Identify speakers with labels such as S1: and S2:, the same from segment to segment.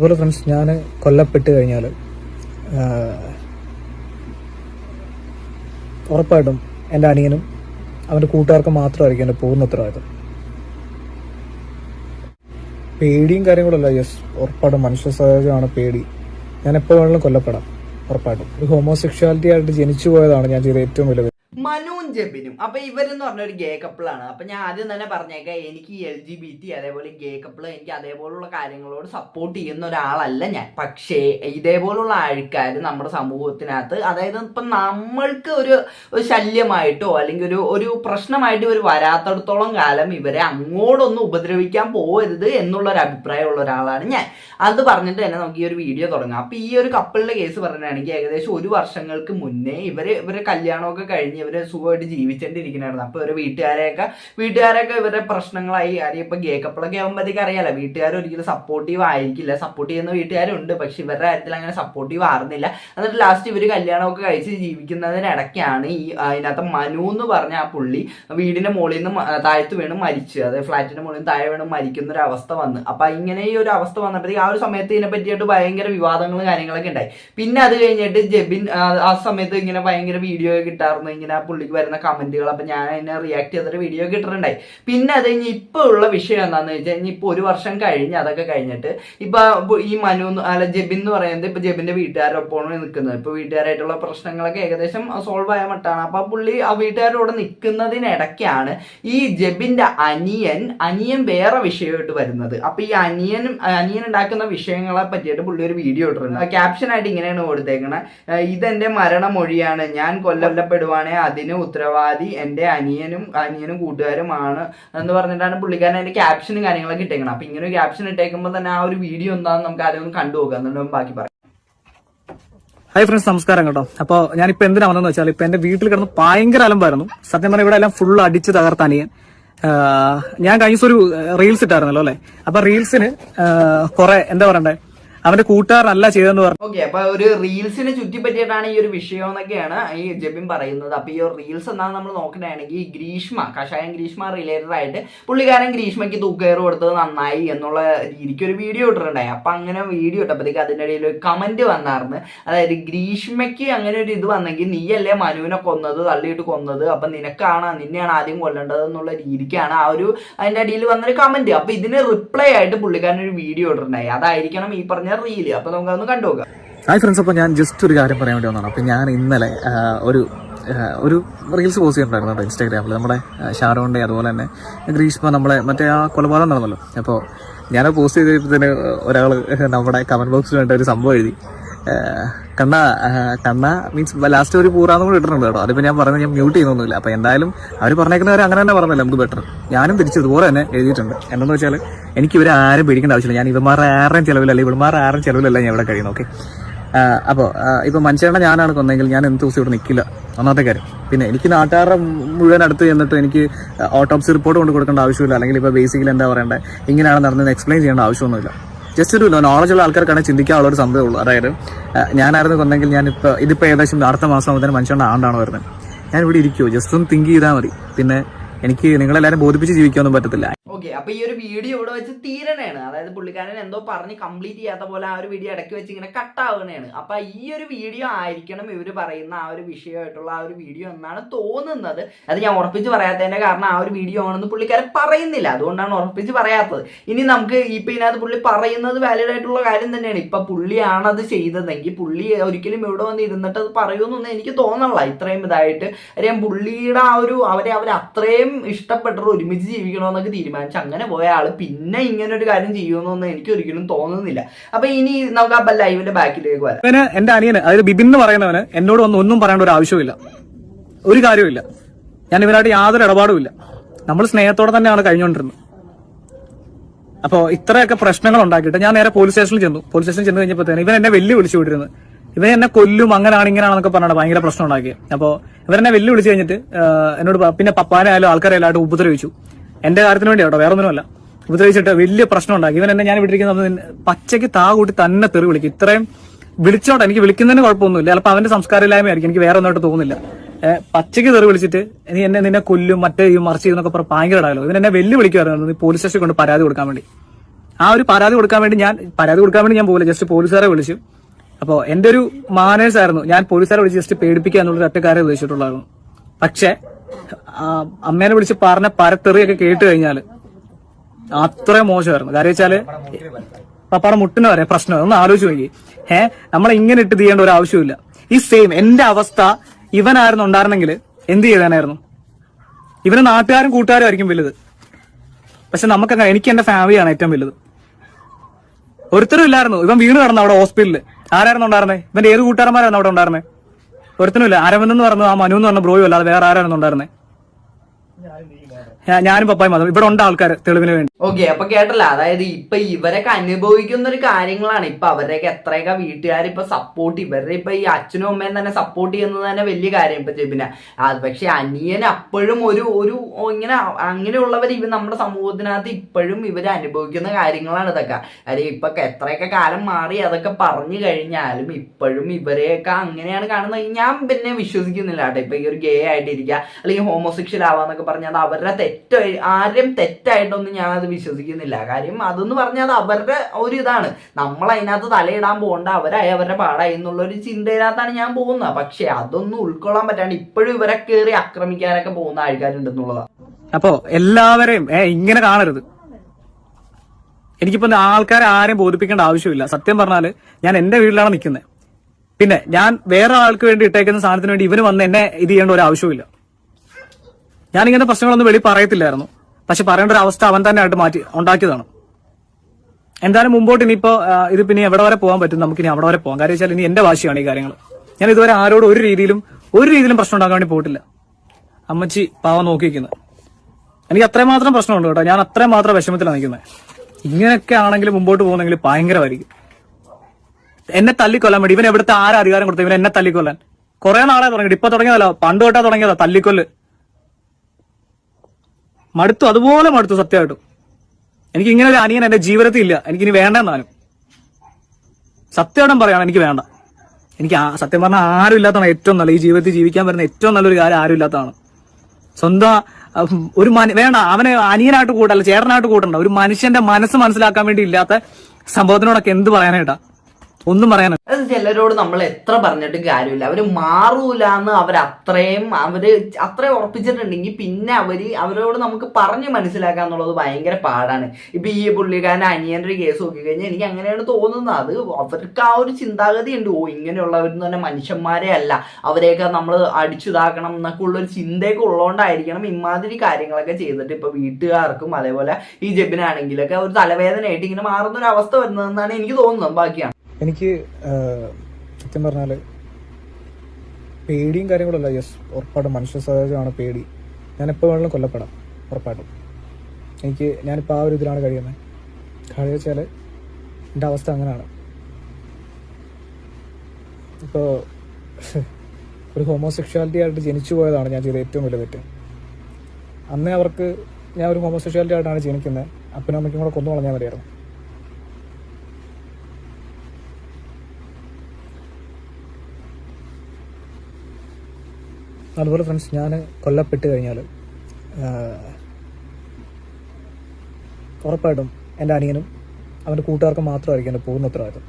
S1: അതുപോലെ ഫ്രണ്ട്സ് ഞാൻ കൊല്ലപ്പെട്ട് കഴിഞ്ഞാൽ ഉറപ്പായിട്ടും എന്റെ അനിയനും അവന്റെ കൂട്ടുകാർക്കും മാത്രമായിരിക്കും എന്റെ പൂർണ ഉത്തരവാദിത്തം പേടിയും കാര്യങ്ങളല്ല യെസ് ഉറപ്പായിട്ടും മനുഷ്യ സഹജമാണ് പേടി ഞാൻ എപ്പോൾ വേണമെങ്കിലും കൊല്ലപ്പെടാം ഉറപ്പായിട്ടും ഒരു ഹോമോസെക്ഷാലിറ്റി ആയിട്ട് ജനിച്ചു പോയതാണ് ഞാൻ ചെയ്ത ഏറ്റവും വലിയ.
S2: മനുവും ജെബിനും. അപ്പൊ ഇവരെന്ന് പറഞ്ഞ ഒരു ഗേ കപ്പിളാണ്. അപ്പൊ ഞാൻ ആദ്യം തന്നെ പറഞ്ഞേക്കാം എനിക്ക് എൽ ജി ബി ടി അതേപോലെ ഗേ കപ്പിൾ എനിക്ക് അതേപോലുള്ള കാര്യങ്ങളോട് സപ്പോർട്ട് ചെയ്യുന്ന ഒരാളല്ല ഞാൻ. പക്ഷേ ഇതേപോലുള്ള ആൾക്കാർ നമ്മുടെ സമൂഹത്തിനകത്ത് അതായത് ഇപ്പം നമ്മൾക്ക് ഒരു ശല്യമായിട്ടോ അല്ലെങ്കിൽ ഒരു ഒരു പ്രശ്നമായിട്ട് ഇവർ വരാത്തടത്തോളം കാലം ഇവരെ അങ്ങോട്ടൊന്നും ഉപദ്രവിക്കാൻ പോകരുത് എന്നുള്ള ഒരു അഭിപ്രായമുള്ള ഒരാളാണ് ഞാൻ. അത് പറഞ്ഞിട്ട് തന്നെ നമുക്ക് ഈ ഒരു വീഡിയോ തുടങ്ങാം. അപ്പൊ ഈ ഒരു കപ്പിളിന്റെ കേസ് പറയുകയാണെങ്കിൽ ഏകദേശം ഒരു വർഷങ്ങൾക്ക് മുന്നേ ഇവർ ഇവരെ കല്യാണമൊക്കെ കഴിഞ്ഞ് ഇവർ സുഖമായിട്ട് ജീവിച്ചോണ്ടിരിക്കണായിരുന്നു. അപ്പോൾ ഇവരെ വീട്ടുകാരെയൊക്കെ വീട്ടുകാരൊക്കെ ഇവരുടെ പ്രശ്നങ്ങളായി കാര്യം ഇപ്പൊ ഗേക്കപ്പിളൊക്കെ ആകുമ്പോഴത്തേക്ക് അറിയാലോ. വീട്ടുകാർ ഒരിക്കലും സപ്പോർട്ടീവ് ആയിരിക്കില്ല. സപ്പോർട്ട് ചെയ്യുന്ന വീട്ടുകാരുണ്ട്. പക്ഷെ ഇവരുടെ കാര്യത്തിൽ അങ്ങനെ സപ്പോർട്ടീവ് ആയിരുന്നില്ല എന്നിട്ട് ലാസ്റ്റ് ഇവർ കല്യാണമൊക്കെ കഴിച്ച് ജീവിക്കുന്നതിനിടയ്ക്കാണ് ഈ അതിനകത്ത് മനു എന്ന് പറഞ്ഞ ആ പുള്ളി വീടിന്റെ മുകളിൽ നിന്ന് താഴത്ത് വീണ് മരിച്ചു. അതായത് ഫ്ലാറ്റിന്റെ മുകളിൽ നിന്ന് താഴെ വീണ് മരിക്കുന്ന ഒരു അവസ്ഥ വന്ന്. അപ്പൊ ഇങ്ങനെ ഈ ഒരു അവസ്ഥ വന്നപ്പോഴത്തേക്ക് ആ ഒരു സമയത്ത് ഇതിനെ പറ്റിയിട്ട് ഭയങ്കര വിവാദങ്ങളും കാര്യങ്ങളൊക്കെ ഉണ്ടായി. പിന്നെ അത് കഴിഞ്ഞിട്ട് ജെബിൻ ആ സമയത്ത് ഇങ്ങനെ ഭയങ്കര വീഡിയോ കിട്ടാറുണ്ട് ഇങ്ങനെ ആ പുള്ളിക്ക് വരുന്ന കമന്റുകൾ അപ്പൊ ഞാൻ അതിനെ റിയാക്ട് ചെയ്തിട്ട് വീഡിയോ കിട്ടിട്ടുണ്ടായി പിന്നെ അത് കഴിഞ്ഞ് ഇപ്പൊ ഉള്ള വിഷയം എന്താണെന്ന് വെച്ചാൽ കഴിഞ്ഞാൽ ഇപ്പൊ ഒരു വർഷം കഴിഞ്ഞ് അതൊക്കെ കഴിഞ്ഞിട്ട് ഇപ്പൊ ഈ മനു അല്ല ജെബിൻ എന്ന് പറയുന്നത് ഇപ്പൊ ജെബിന്റെ വീട്ടുകാരൊപ്പമാണ് നിൽക്കുന്നത് ഇപ്പൊ വീട്ടുകാരായിട്ടുള്ള പ്രശ്നങ്ങളൊക്കെ ഏകദേശം സോൾവ് ആയ മട്ടാണ്. അപ്പൊ ആ പുള്ളി ആ വീട്ടുകാരോട് നിൽക്കുന്നതിനിടയ്ക്കാണ് ഈ ജെബിന്റെ അനിയൻ അനിയൻ വേറെ വിഷയമായിട്ട് വരുന്നത്. അപ്പൊ ഈ അനിയനും അനിയൻ ഉണ്ടാക്കുന്ന വിഷയങ്ങളെ പറ്റിയിട്ട് പുള്ളി ഒരു വീഡിയോ ഇട്ടിട്ടുണ്ട്. ക്യാപ്ഷൻ ആയിട്ട് ഇങ്ങനെയാണ് കൊടുത്തേക്കണേ. ഇതെന്റെ മരണമൊഴിയാണ്. ഞാൻ കൊല്ലപ്പെടുവാണെ അതിന് ഉത്തരവാദി എന്റെ അനിയനും അനിയനും കൂട്ടുകാരുമാണ് എന്ന് പറഞ്ഞിട്ടാണ് പുള്ളിക്കാരൻ അതിന്റെ ക്യാപ്ഷനും കാര്യങ്ങളൊക്കെ ഇട്ടേക്കണം അപ്പൊ ഇങ്ങനെ ഒരു ക്യാപ്ഷൻ ഇട്ടേക്കുമ്പോൾ തന്നെ ആ ഒരു വീഡിയോ എന്താണെന്ന് നമുക്ക് ആദ്യം ഒന്ന് കണ്ടു നോക്കുക എന്നിട്ട് ബാക്കി പറയാം.
S1: ഹായ് ഫ്രണ്ട്സ് നമസ്കാരം കേട്ടോ. അപ്പോൾ ഞാനിപ്പോൾ എന്തിനാ വന്നതെന്ന് വെച്ചാൽ ഇപ്പൊ എന്റെ വീട്ടിൽ കിടന്ന് ഭയങ്കര അലമ്പായിരുന്നു. സത്യം പറഞ്ഞാൽ ഇവിടെ എല്ലാം ഫുൾ അടിച്ച് തകർത്താനിയൻ ഞാൻ കഴിഞ്ഞ ഒരു റീൽസ് ഇട്ടായിരുന്നല്ലോ അല്ലെ? അപ്പൊ റീൽസിന് കുറേ എന്താ പറയണ്ടേ? അവന്റെ കൂട്ടുകാരനല്ല ചെയ്തെന്ന് പറഞ്ഞു.
S2: ഓക്കെ അപ്പൊ ഒരു റീൽസിനെ ചുറ്റിപ്പറ്റിയിട്ടാണ് ഈ ഒരു വിഷയം എന്നൊക്കെയാണ് ഈ ജബിൻ പറയുന്നത്. അപ്പൊ ഈ ഒരു റീൽസ് എന്താണ് നമ്മൾ നോക്കണമെങ്കിൽ ഗ്രീഷ്മ കഷായം ഗ്രീഷ്മ റിലേറ്റഡ് ആയിട്ട് പുള്ളിക്കാരൻ ഗ്രീഷ്മയ്ക്ക് തൂക്കയർ കൊടുത്തത് നന്നായി എന്നുള്ള രീതിക്ക് ഒരു വീഡിയോ ഇട്ടിട്ടുണ്ടായി. അപ്പൊ അങ്ങനെ വീഡിയോ ഇട്ടപ്പോഴത്തേക്ക് അതിന്റെ ഇടയിൽ ഒരു കമന്റ് വന്നായിരുന്നു. അതായത് ഗ്രീഷ്മയ്ക്ക് അങ്ങനെ ഒരു ഇത് വന്നെങ്കിൽ നീയല്ലേ മനുവിനെ കൊന്നത് തള്ളിയിട്ട് കൊന്നത്? അപ്പൊ നിനക്കാണ് നിന്നെയാണ് ആദ്യം കൊല്ലേണ്ടത് എന്നുള്ള രീതിക്കാണ് ആ ഒരു അതിന്റെ അടിയിൽ വന്നൊരു കമന്റ് അപ്പൊ ഇതിന് റിപ്ലൈ ആയിട്ട് പുള്ളിക്കാരൻ ഒരു വീഡിയോ ഇട്ടിട്ടുണ്ടായി. അതായിരിക്കണം ഈ പറഞ്ഞ റീൽ അപ്പൊ നമുക്ക് അതൊന്ന് കണ്ടുപോകാം
S1: ഹായ് ഫ്രണ്ട്സ് അപ്പോൾ ഞാൻ ജസ്റ്റ് ഒരു കാര്യം പറയാൻ വേണ്ടി വന്നതാണ്. അപ്പോൾ ഞാൻ ഇന്നലെ ഒരു ഒരു റീൽസ് പോസ്റ്റ് ചെയ്തിട്ടുണ്ടായിരുന്നു കേട്ടോ ഇൻസ്റ്റാഗ്രാമിൽ നമ്മുടെ ഷാരോണിന്റെ അതുപോലെ തന്നെ ഗ്രീഷ്മ നമ്മളെ മറ്റേ ആ കൊലപാതകം നടന്നല്ലോ. അപ്പോൾ ഞാനത് പോസ്റ്റ് ചെയ്തപ്പോഴത്തേന് ഒരാൾ നമ്മുടെ കമന്റ് ബോക്സിൽ വേണ്ട ഒരു സംഭവം എഴുതി. കണ്ണ കണ്ണ മീൻസ് ലാസ്റ്റ് ഒരു പൂറാന്ന് കൂടെ ഇട്ടിട്ടുണ്ട് കേട്ടോ. അതിപ്പോൾ ഞാൻ പറഞ്ഞത് ഞാൻ മ്യൂട്ട് ചെയ്യുന്നൊന്നുമില്ല അപ്പോൾ എന്തായാലും അവർ പറഞ്ഞേക്കുന്നവർ അങ്ങനെ തന്നെ പറഞ്ഞല്ലോ നമുക്ക് ബെറ്റർ ഞാനും തിരിച്ച് ഇതുപോലെ തന്നെ എഴുതിയിട്ടുണ്ട്. എന്താണെന്ന് വെച്ചാൽ എനിക്ക് ഇവരെ ആരും പേടിക്കേണ്ട ആവശ്യമില്ല. ഞാൻ ഇവന്മാരുടെ ആരുടെയും ചിലവിലല്ല ഇവന്മാരുടെ ആരുടെയും ചിലവിലല്ല ഞാൻ ഇവിടെ കഴിയുന്നു ഓക്കെ അപ്പോൾ ഇപ്പോൾ മനുഷ്യരുടെ ഞാനാണ് കൊന്നെങ്കിൽ ഞാൻ എന്ത് ദിവസം ഇവിടെ നിൽക്കില്ല ഒന്നാമത്തെ കാര്യം. പിന്നെ എനിക്ക് നാട്ടുകാരുടെ മുഴുവൻ അടുത്ത് ചെന്നിട്ട് എനിക്ക് ഓട്ടോപ്സി റിപ്പോർട്ട് കൊണ്ട് കൊടുക്കേണ്ട ആവശ്യമില്ല. അല്ലെങ്കിൽ ഇപ്പോൾ ബേസിക്കലി എന്താ പറയേണ്ടത് ഇങ്ങനെയാണ് നടന്നത് എക്സ്പ്ലെയിൻ ചെയ്യേണ്ട ആവശ്യമൊന്നുമില്ല. ജസ്റ്റ് ഒരു നോളജ് ഉള്ള ആൾക്കാർക്കാണ് ചിന്തിക്കാനുള്ള ഒരു സംഭവം ഉള്ളൂ. അതായത് ഞാനായിരുന്നു ഞാൻ ഇപ്പോൾ ഇതിപ്പോൾ ഏകദേശം അടുത്ത മാസം മുതൽ മനുഷ്യന്റെ ആണ്ടാണ് വരുന്നത്. ഞാൻ ഇവിടെ ഇരിക്കുമോ ജസ്റ്റ് ഒന്ന് തിങ്ക് ചെയ്താൽ മതി. പിന്നെ എനിക്ക് നിങ്ങളെല്ലാവരും ബോധിപ്പിച്ച് ജീവിക്കാനൊന്നും പറ്റത്തില്ല.
S2: ഓക്കെ അപ്പൊ ഈ ഒരു വീഡിയോ ഇവിടെ വെച്ച് തീരണയാണ് അതായത് പുള്ളിക്കാരൻ എന്തോ പറഞ്ഞ് കംപ്ലീറ്റ് ചെയ്യാത്ത പോലെ ആ ഒരു വീഡിയോ ഇടയ്ക്ക് വെച്ച് ഇങ്ങനെ കട്ടാവുകയാണ് അപ്പൊ ഈ ഒരു വീഡിയോ ആയിരിക്കണം ഇവർ പറയുന്ന ആ ഒരു വിഷയമായിട്ടുള്ള ആ ഒരു വീഡിയോ എന്നാണ് തോന്നുന്നത്. അത് ഞാൻ ഉറപ്പിച്ച് പറയാത്തതിന്റെ കാരണം ആ ഒരു വീഡിയോ ആണെന്ന് പുള്ളിക്കാരൻ പറയുന്നില്ല. അതുകൊണ്ടാണ് ഉറപ്പിച്ച് പറയാത്തത്. ഇനി നമുക്ക് ഇപ്പൊ ഇതിനകത്ത് പുള്ളി പറയുന്നത് വാലിഡ് ആയിട്ടുള്ള കാര്യം തന്നെയാണ്. ഇപ്പൊ പുള്ളിയാണ് അത് ചെയ്തതെങ്കിൽ പുള്ളി ഒരിക്കലും ഇവിടെ വന്ന് ഇരുന്നിട്ട് അത് പറയുമെന്നൊന്നും എനിക്ക് തോന്നണില്ല. ഇത്രയും ഇതായിട്ട്. അറിയാം പുള്ളിയുടെ ആ ഒരു അവരെ അവർ അത്രയും ഇഷ്ടപ്പെട്ടവർ ഒരുമിച്ച് ജീവിക്കണമെന്നൊക്കെ തീരുമാനിച്ചു. അങ്ങനെ പോയ ആൾ പിന്നെ ഇങ്ങനെ ഒരു കാര്യം ചെയ്യുമെന്നൊന്നും എനിക്ക് ഒരിക്കലും തോന്നുന്നില്ല. അപ്പൊ ഇനി നമുക്ക് ആ ലൈവിന്റെ ബാക്കിലേക്ക് വരാം.
S1: പിന്നെ എന്റെ അനിയന് അതായത് ബിബിൻ എന്ന് പറയുന്നവന് എന്നോട് ഒന്നും ഒന്നും പറയേണ്ട ഒരു ആവശ്യമില്ല ഒരു കാര്യമില്ല ഞാൻ ഇവനായിട്ട് യാതൊരു ഇടപാടുമില്ല. നമ്മൾ സ്നേഹത്തോടെ തന്നെയാണ് കഴിഞ്ഞുകൊണ്ടിരുന്നത്. അപ്പോൾ ഇത്രയൊക്കെ പ്രശ്നങ്ങൾ ഉണ്ടാക്കിയിട്ട് ഞാൻ നേരെ പോലീസ് സ്റ്റേഷനിൽ ചെന്നു. പോലീസ് സ്റ്റേഷനിൽ ചെന്ന് കഴിഞ്ഞപ്പോഴത്തേന് ഇവൻ എന്നെ വെല്ലു വിളിച്ചു വിട്ടിരുന്നത് ഇവൻ എന്നെ കൊല്ലും അങ്ങനെയാണ് ഇങ്ങനെയാണെന്നൊക്കെ പറഞ്ഞാണ് ഭയങ്കര പ്രശ്നം ഉണ്ടാക്കിയത്. അപ്പോൾ ഇവരെന്നെ വെല്ലു വിളിച്ചു കഴിഞ്ഞിട്ട് എന്നോട് പിന്നെ പപ്പാനായാലും ആൾക്കാരെല്ലായിട്ട് ഉപദ്രവിച്ചു. എന്റെ കാര്യത്തിന് വേണ്ടി കേട്ടോ വേറെ ഒന്നുമല്ല ഉപദ്രവിച്ചിട്ട് വലിയ പ്രശ്നം ഉണ്ടാക്കി ഇവൻ എന്നെ ഞാൻ വിട്ടിരിക്കുന്നത് പച്ചയ്ക്ക് താ കൂട്ടി തന്നെ തെറി വിളിക്കും. ഇത്രയും വിളിച്ചോട്ടെ എനിക്ക് വിളിക്കുന്നതിന് കുഴപ്പമൊന്നുമില്ല. ചിലപ്പോൾ അവന്റെ സംസ്കാരമില്ലായ്മയായിരിക്കും. എനിക്ക് വേറെ ഒന്നായിട്ട് തോന്നുന്നില്ല. പച്ചയ്ക്ക് തെറി വിളിച്ചിട്ട് നീ എന്നെ നിന്നെ കൊല്ലും മറ്റേ ഈ മറിച്ച് ചെയ്യുന്നൊക്കെ പറഞ്ഞ ഭയങ്കര ഇടാലോ ഇവൻ എന്നെ വെല്ലു വിളിക്കുമായിരുന്നു നീ പോലീസ് സ്റ്റേഷൻ കൊണ്ട് പരാതി കൊടുക്കാൻ വേണ്ടി. ആ ഒരു പരാതി കൊടുക്കാൻ വേണ്ടി ഞാൻ പരാതി കൊടുക്കാൻ വേണ്ടി ഞാൻ പോകില്ല ജസ്റ്റ് പോലീസുകാരെ വിളിച്ചു. അപ്പോൾ എന്റെ ഒരു മാനേഴ്സ് ആയിരുന്നു ഞാൻ പോലീസുകാരെ വിളിച്ച് ജസ്റ്റ് പേടിപ്പിക്കുക എന്നുള്ള ഒറ്റക്കാരെ ഉദ്ദേശിച്ചിട്ടുള്ളായിരുന്നു പക്ഷേ അമ്മേനെ വിളിച്ച് പറഞ്ഞ പരത്തെറിയൊക്കെ കേട്ട് കഴിഞ്ഞാൽ അത്ര മോശമായിരുന്നു. കാര്യം വെച്ചാൽ പപ്പാടെ മുട്ടിന് വരെ പ്രശ്നം. ഒന്ന് ആലോചിച്ച് നോക്കി. ഏഹ് നമ്മളെ ഇങ്ങനെ ഇട്ട് ചെയ്യേണ്ട ഒരു ആവശ്യമില്ല ഈ സെയിം എന്റെ അവസ്ഥ ഇവനായിരുന്നു ഉണ്ടായിരുന്നെങ്കിൽ എന്ത് ചെയ്താനായിരുന്നു ഇവന് നാട്ടുകാരും കൂട്ടുകാരും ആയിരിക്കും വലുത്. പക്ഷെ നമുക്കങ്ങനെ എനിക്ക് എന്റെ ഫാമിലിയാണ് ഏറ്റവും വലുത്. ഒരുത്തരും ഇല്ലായിരുന്നു. ഇവൻ വീണ് കിടന്നു അവിടെ ഹോസ്പിറ്റലിൽ ആരായിരുന്നു ഉണ്ടായിരുന്നേ? ഇവന്റെ ഏത് കൂട്ടുകാരന്മാരായിരുന്നു അവിടെ ഉണ്ടായിരുന്നത് ഒരുത്തനും ഇല്ല അരവിന്ദ് എന്ന് പറഞ്ഞു ആ മനു എന്ന് പറഞ്ഞ ബ്രോയും അല്ലാതെ വേറെ ഞാ- ഞാനും പപ്പായും മാത്രം. ഇവിടെ ഉണ്ട് ആൾക്കാർ തെളിവിന് വേണ്ടി.
S2: ഓക്കെ അപ്പൊ കേട്ടല്ല അതായത് ഇപ്പൊ ഇവരൊക്കെ അനുഭവിക്കുന്ന ഒരു കാര്യങ്ങളാണ്. ഇപ്പൊ അവരെയൊക്കെ എത്രയൊക്കെ വീട്ടുകാർ ഇപ്പൊ സപ്പോർട്ട് ഇവരുടെ ഇപ്പൊ ഈ അച്ഛനും അമ്മയും തന്നെ സപ്പോർട്ട് ചെയ്യുന്നത് തന്നെ വലിയ കാര്യം ഇപ്പൊ പിന്നെ അത് പക്ഷെ അനിയൻ അപ്പോഴും ഒരു ഒരു ഇങ്ങനെ അങ്ങനെയുള്ളവർ ഇവ നമ്മുടെ സമൂഹത്തിനകത്ത് ഇപ്പോഴും ഇവർ അനുഭവിക്കുന്ന കാര്യങ്ങളാണ് ഇതൊക്കെ. അതായത് ഇപ്പൊ എത്രയൊക്കെ കാലം മാറി അതൊക്കെ പറഞ്ഞു കഴിഞ്ഞാലും ഇപ്പോഴും ഇവരെയൊക്കെ അങ്ങനെയാണ് കാണുന്നത്. ഞാൻ പിന്നെ വിശ്വസിക്കുന്നില്ല കേട്ടോ. ഇപ്പൊ ഈ ഒരു ഗേ ആയിട്ടിരിക്കുക അല്ലെങ്കിൽ ഹോമോസെക്ഷൽ ആവാന്നൊക്കെ പറഞ്ഞാൽ അത് അവരുടെ തെറ്റ് ആരും തെറ്റായിട്ടൊന്നും ഞാൻ അത് വിശ്വസിക്കുന്നില്ല. കാര്യം അതെന്ന് പറഞ്ഞാൽ അത് അവരുടെ ഒരു ഇതാണ്. നമ്മൾ അതിനകത്ത് തലയിടാൻ പോകണ്ട അവരായി അവരുടെ പാടായി എന്നുള്ള ഒരു ചിന്തയിനകത്താണ് ഞാൻ പോകുന്നത്. പക്ഷെ അതൊന്നും ഉൾക്കൊള്ളാൻ പറ്റാണ്ട് ഇപ്പോഴും ഇവരെ കയറി ആക്രമിക്കാനൊക്കെ പോകുന്ന ആൾക്കാരുണ്ടെന്നുള്ളതാണ്
S1: അപ്പോ എല്ലാവരെയും ഇങ്ങനെ കാണരുത്. എനിക്കിപ്പോ ആൾക്കാരെ ആരെയും ബോധിപ്പിക്കേണ്ട ആവശ്യമില്ല. സത്യം പറഞ്ഞാൽ ഞാൻ എന്റെ വീട്ടിലാണ് നിൽക്കുന്നത്. പിന്നെ ഞാൻ വേറെ ആൾക്ക് വേണ്ടി ഇട്ടേക്കുന്ന സാധനത്തിന് വേണ്ടി ഇവന് വന്ന് എന്നെ ഇത് ചെയ്യേണ്ട ഒരു ആവശ്യമില്ല ഞാൻ പ്രശ്നങ്ങളൊന്നും വെളി പറയത്തില്ലായിരുന്നു. പക്ഷെ പറയേണ്ട ഒരു അവസ്ഥ അവൻ തന്നെ ആയിട്ട് മാറ്റി ഉണ്ടാക്കിയതാണ്. എന്തായാലും മുമ്പോട്ട് ഇനിയിപ്പോ ഇത് പിന്നെ എവിടെ വരെ പോകാൻ പറ്റും നമുക്ക് ഇനി അവിടെ വരെ പോകാം. കാര്യം വെച്ചാൽ ഇനി എന്റെ വാശിയാണ് ഈ കാര്യങ്ങൾ ഞാൻ ഇതുവരെ ആരോടും ഒരു രീതിയിലും ഒരു രീതിയിലും പ്രശ്നം ഉണ്ടാക്കാൻ വേണ്ടി പോയിട്ടില്ല. അമ്മച്ചി പാവ നോക്കിയിരിക്കുന്നത് എനിക്ക് അത്രമാത്രം മാത്രം പ്രശ്നമുണ്ട് കേട്ടോ. ഞാൻ അത്രയും മാത്രം വിഷമത്തിലാണ് നിൽക്കുന്നത്. ഇങ്ങനെയൊക്കെ ആണെങ്കിൽ മുമ്പോട്ട് പോകുന്നെങ്കിൽ ഭയങ്കരമായിരിക്കും. എന്നെ തല്ലിക്കൊല്ലാൻ വേണ്ടി ഇവൻ എവിടുത്തെ ആരാ അധികാരം കൊടുത്തു ഇവൻ എന്നെ തല്ലിക്കൊല്ലാൻ? കുറെ നാളെ തുടങ്ങിയിട്ട്. ഇപ്പൊ തുടങ്ങിയതല്ലോ പണ്ട് തൊട്ടാ തുടങ്ങിയതാ തല്ലിക്കൊല്ല്. മടുത്തു. അതുപോലെ മടുത്തു സത്യമായിട്ടും. എനിക്ക് ഇങ്ങനെ ഒരു അനിയൻ എന്റെ ജീവിതത്തിൽ ഇല്ല. എനിക്ക് ഇനി വേണ്ട എന്നാലും സത്യമായിട്ടും പറയണം എനിക്ക് വേണ്ട. എനിക്ക് സത്യം പറഞ്ഞാൽ ആരും ഇല്ലാത്തതാണ് ഏറ്റവും നല്ല ഈ ജീവിതത്തിൽ ജീവിക്കാൻ വരുന്ന ഏറ്റവും നല്ലൊരു കാര്യം ആരും ഇല്ലാത്തതാണ്. സ്വന്തം ഒരു വേണ്ട അവനെ അനിയനായിട്ട് കൂട്ടല്ല ചേട്ടനായിട്ട് കൂട്ടണ്ട. ഒരു മനുഷ്യന്റെ മനസ്സ് മനസ്സിലാക്കാൻ വേണ്ടി ഇല്ലാത്ത സംഭവത്തിനോടൊക്കെ എന്ത് പറയാനായിട്ടാ? ഒന്നും പറയാനാ?
S2: അത് ചിലരോട് നമ്മൾ എത്ര പറഞ്ഞിട്ടും കാര്യമില്ല. അവർ മാറൂല എന്ന് അവർ അത്രയും അവർ അത്രയും ഉറപ്പിച്ചിട്ടുണ്ടെങ്കിൽ പിന്നെ അവർ അവരോട് നമുക്ക് പറഞ്ഞ് മനസ്സിലാക്കുക എന്നുള്ളത് ഭയങ്കര പാടാണ്. ഇപ്പൊ ഈ പുള്ളിക്കാരൻ അനിയന്റെ കേസ് നോക്കി കഴിഞ്ഞാൽ എനിക്ക് അങ്ങനെയാണ് തോന്നുന്നത്. അത് അവർക്ക് ആ ഒരു ചിന്താഗതി ഉണ്ട് ഓ ഇങ്ങനെയുള്ളവരെന്ന് തന്നെ മനുഷ്യന്മാരെ അല്ല. അവരെയൊക്കെ നമ്മൾ അടിച്ചിതാക്കണം എന്നൊക്കെ ഉള്ളൊരു ചിന്തയൊക്കെ ഉള്ളതുകൊണ്ടായിരിക്കണം ഇമാതിരി കാര്യങ്ങളൊക്കെ ചെയ്തിട്ട് ഇപ്പൊ വീട്ടുകാർക്കും അതേപോലെ ഈ ജബിനാണെങ്കിലൊക്കെ ഒരു തലവേദനയായിട്ട് ഇങ്ങനെ മാറുന്ന ഒരു അവസ്ഥ വരുന്നതെന്നാണ് എനിക്ക് തോന്നുന്നത്. ബാക്കിയാണ്.
S1: എനിക്ക് സത്യം പറഞ്ഞാൽ പേടിയും കാര്യങ്ങളല്ല യെസ് ഉറപ്പായിട്ടും മനുഷ്യ സഹജമാണ് പേടി. ഞാൻ എപ്പോൾ വേണമെങ്കിലും കൊല്ലപ്പെടാം. ഉറപ്പായിട്ടും. എനിക്ക് ഞാനിപ്പോൾ ആ ഒരു ഇതിലാണ് കഴിയുന്നത് കാര്യം വെച്ചാൽ എന്റെ അവസ്ഥ അങ്ങനെയാണ്. ഇപ്പോൾ ഒരു ഹോമോസെക്ഷാലിറ്റി ആയിട്ട് ജനിച്ചു പോയതാണ് ഞാൻ ചെയ്ത ഏറ്റവും വലിയ തെറ്റ്. അന്നേ അവർക്ക് ഞാൻ ഒരു ഹോമോസെക്ഷാലിറ്റി ആയിട്ടാണ് ജനിക്കുന്നത് അപ്പനും അമ്മയ്ക്കും കൂടെ കൊന്നു കളഞ്ഞാൽ മതിയായിരുന്നു. അതുപോലെ ഫ്രണ്ട്സ് ഞാൻ കൊല്ലപ്പെട്ട് കഴിഞ്ഞാൽ ഉറപ്പായിട്ടും എന്റെ അനിയനും അവന്റെ കൂട്ടുകാർക്കും മാത്രമായിരിക്കും എന്റെ പൂർണ ഉത്തരവാദിത്വം.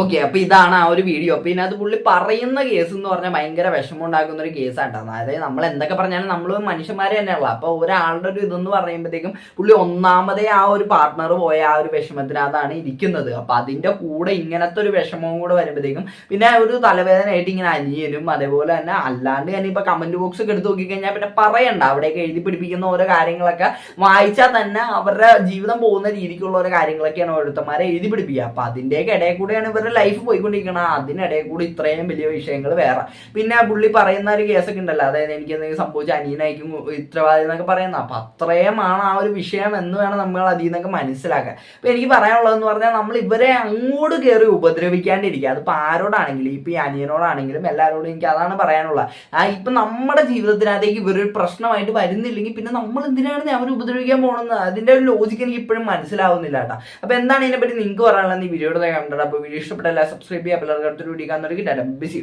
S2: ഓക്കെ അപ്പൊ ഇതാണ് ആ ഒരു വീഡിയോ അപ്പൊ ഇതിനകത്ത് പുള്ളി പറയുന്ന കേസ് എന്ന് പറഞ്ഞാൽ ഭയങ്കര വിഷമം ഉണ്ടാക്കുന്ന ഒരു കേസാട്ടോ അതായത് നമ്മൾ എന്തൊക്കെ പറഞ്ഞാലും നമ്മൾ മനുഷ്യന്മാരെ തന്നെയുള്ള അപ്പൊ ഒരാളുടെ ഒരു ഇതെന്ന് പറയുമ്പോഴത്തേക്കും പുള്ളി ഒന്നാമതേ ആ ഒരു പാർട്ട്ണർ പോയ ആ ഒരു വിഷമത്തിനകത്താണ് ഇരിക്കുന്നത്. അപ്പൊ അതിന്റെ കൂടെ ഇങ്ങനത്തെ ഒരു വിഷമവും കൂടെ വരുമ്പോഴത്തേക്കും പിന്നെ ഒരു തലവേദനയായിട്ട് ഇങ്ങനെ അനിയനും അതേപോലെ തന്നെ അല്ലാണ്ട് തന്നെ ഇപ്പൊ കമന്റ് ബോക്സ് ഒക്കെ എടുത്ത് നോക്കിക്കഴിഞ്ഞാൽ പിന്നെ പറയണ്ട. അവിടെയൊക്കെ എഴുതി പിടിപ്പിക്കുന്ന ഓരോ കാര്യങ്ങളൊക്കെ വായിച്ചാൽ തന്നെ അവരുടെ ജീവിതം പോകുന്ന രീതിക്കുള്ള ഓരോ കാര്യങ്ങളൊക്കെയാണ് ഓരോരുത്തന്മാരെ എഴുതി പിടിപ്പിക്കുക. അപ്പൊ അതിന്റെയൊക്കെ ഇടയിൽ കൂടെയാണ് ഇവരുടെ ലൈഫ് പോയിക്കൊണ്ടിരിക്കണം അതിനിടയിൽ കൂടി ഇത്രയും വലിയ വിഷയങ്ങൾ വേറെ. പിന്നെ പുള്ളി പറയുന്ന ഒരു കേസൊക്കെ ഉണ്ടല്ലോ. അതായത് എനിക്ക് എന്തെങ്കിലും സംഭവിച്ച അനിയനായിരിക്കും ഉത്തരവാദി എന്നൊക്കെ പറയുന്നത്. അപ്പൊ അത്രയുമാണ് ആ ഒരു വിഷയം എന്ന് വേണം നമ്മൾ അതിൽ നിന്നൊക്കെ മനസ്സിലാക്കാൻ. അപ്പൊ എനിക്ക് പറയാനുള്ളതെന്ന് പറഞ്ഞാൽ നമ്മൾ ഇവരെ അങ്ങോട്ട് കയറി ഉപദ്രവിക്കാണ്ടിരിക്കുക. അതിപ്പോ ആരോടാണെങ്കിലും ഇപ്പൊ ഈ അനിയനോടാണെങ്കിലും എല്ലാവരോടും എനിക്ക് അതാണ് പറയാനുള്ളത്. ആ ഇപ്പൊ നമ്മുടെ ജീവിതത്തിനകത്തേക്ക് ഇവരൊരു പ്രശ്നമായിട്ട് വരുന്നില്ലെങ്കിൽ പിന്നെ നമ്മൾ എന്തിനാണ് അവർ ഉപദ്രവിക്കാൻ പോകുന്നത് അതിന്റെ ഒരു ലോജിക്ക് എനിക്ക് ഇപ്പോഴും മനസ്സിലാവുന്നില്ല കേട്ടോ. അപ്പൊ എന്താണ് ഇതിനെപ്പറ്റി നിങ്ങൾക്ക് പറയാനുള്ളത്? ഈ വീഡിയോയുടെ കണ്ടത്. അപ്പൊ വീഡിയോ ഇഷ്ടപ്പെട്ടല്ല സബ്സ്ക്രൈബ് ചെയ്യുക പിള്ളേർക്ക് അടുത്തൊരു വീഡിയോ കാണുന്നവർക്ക് ബിസി